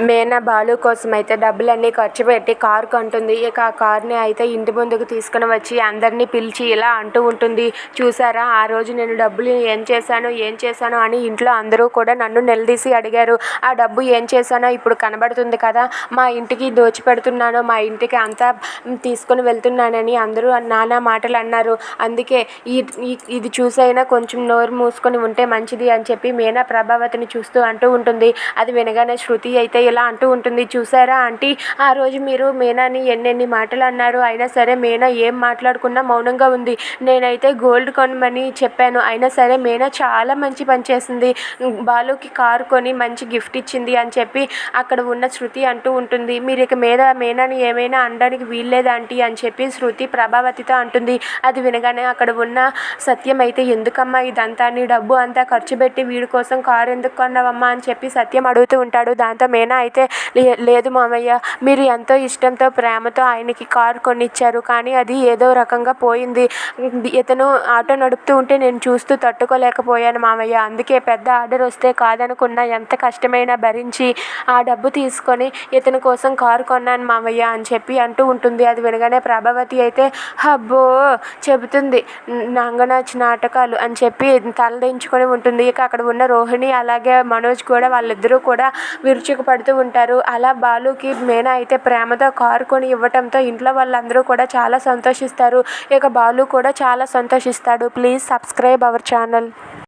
మీనా బాలు కోసం అయితే డబ్బులన్నీ ఖర్చు పెట్టి కారు కొంటుంది. ఇక ఆ కారుని అయితే ఇంటి ముందుకు తీసుకుని వచ్చి అందరినీ పిలిచి ఇలా అంటూ ఉంటుంది. చూసారా? ఆ రోజు నేను డబ్బులు ఏం చేశాను ఏం చేశాను అని ఇంట్లో అందరూ కూడా నన్ను నిలదీసి అడిగారు. ఆ డబ్బు ఏం చేశానో ఇప్పుడు కనబడుతుంది కదా. మా ఇంటికి దోచిపెడుతున్నాను మా ఇంటికి అంతా తీసుకొని వెళ్తున్నానని అందరూ నానా మాటలు అన్నారు. అందుకే ఈ ఈ- ఇది చూసైనా కొంచెం నోరు మూసుకొని ఉంటే మంచిది అని చెప్పి మీనా ప్రభావతిని చూస్తూ అంటూ ఉంటుంది. అది వినగానే శృతి అయితే ఇలా అంటూ ఉంటుంది చూసారా ఆంటీ? ఆ రోజు మీరు మీనాని ఎన్నెన్ని మాటలు అన్నారు. అయినా సరే మీనా ఏం మాట్లాడుకున్నా మౌనంగా ఉంది. నేనైతే గోల్డ్ కొనమని చెప్పాను. అయినా సరే మీనా చాలా మంచి పని చేసింది. బాలుకి కారు కొని మంచి గిఫ్ట్ ఇచ్చింది అని చెప్పి అక్కడ ఉన్న శృతి అంటూ ఉంటుంది. మీరు ఇక మీద మీనాని ఏమైనా అనడానికి వీల్లేదు ఆంటీ అని చెప్పి శృతి ప్రభావతితో అంటుంది. అది వినగానే అక్కడ ఉన్న సత్యం అయితే ఎందుకమ్మా ఇదంతా? నీ డబ్బు అంతా ఖర్చు పెట్టి వీడి కోసం కారు ఎందుకు కొన్నావమ్మా అని చెప్పి సత్యం అడుగుతూ ఉంటాడు. దాంతో మీనా అయితే "లే- లేదు మామయ్య. మీరు ఎంతో ఇష్టంతో ప్రేమతో ఆయనకి కారు కొనిచ్చారు. కానీ అది ఏదో రకంగా పోయింది. ఇతను ఆటో నడుపుతూ ఉంటే నేను చూస్తూ తట్టుకోలేకపోయాను మామయ్య. అందుకే పెద్ద ఆర్డర్ వస్తే కాదనుకున్నా ఎంత కష్టమైనా భరించి ఆ డబ్బు తీసుకొని ఇతని కోసం కారు కొన్నాను మామయ్య అని చెప్పి అంటూ ఉంటుంది. అది వినగానే ప్రభావతి అయితే అబ్బో! చెబుతుంది. నంగనాచి నాటకాలు అని చెప్పి తలదించుకొని ఉంటుంది. ఇక అక్కడ ఉన్న రోహిణి అలాగే మనోజ్ కూడా వాళ్ళిద్దరూ కూడా విరుచుకు పడుతూ ఉంటారు. అలా బాలుకి మీనా అయితే ప్రేమతో కారు కొని ఇవ్వటంతో ఇంట్లో వాళ్ళందరూ కూడా చాలా సంతోషిస్తారు. ఇక బాలు కూడా చాలా సంతోషిస్తాడు. Please subscribe our channel.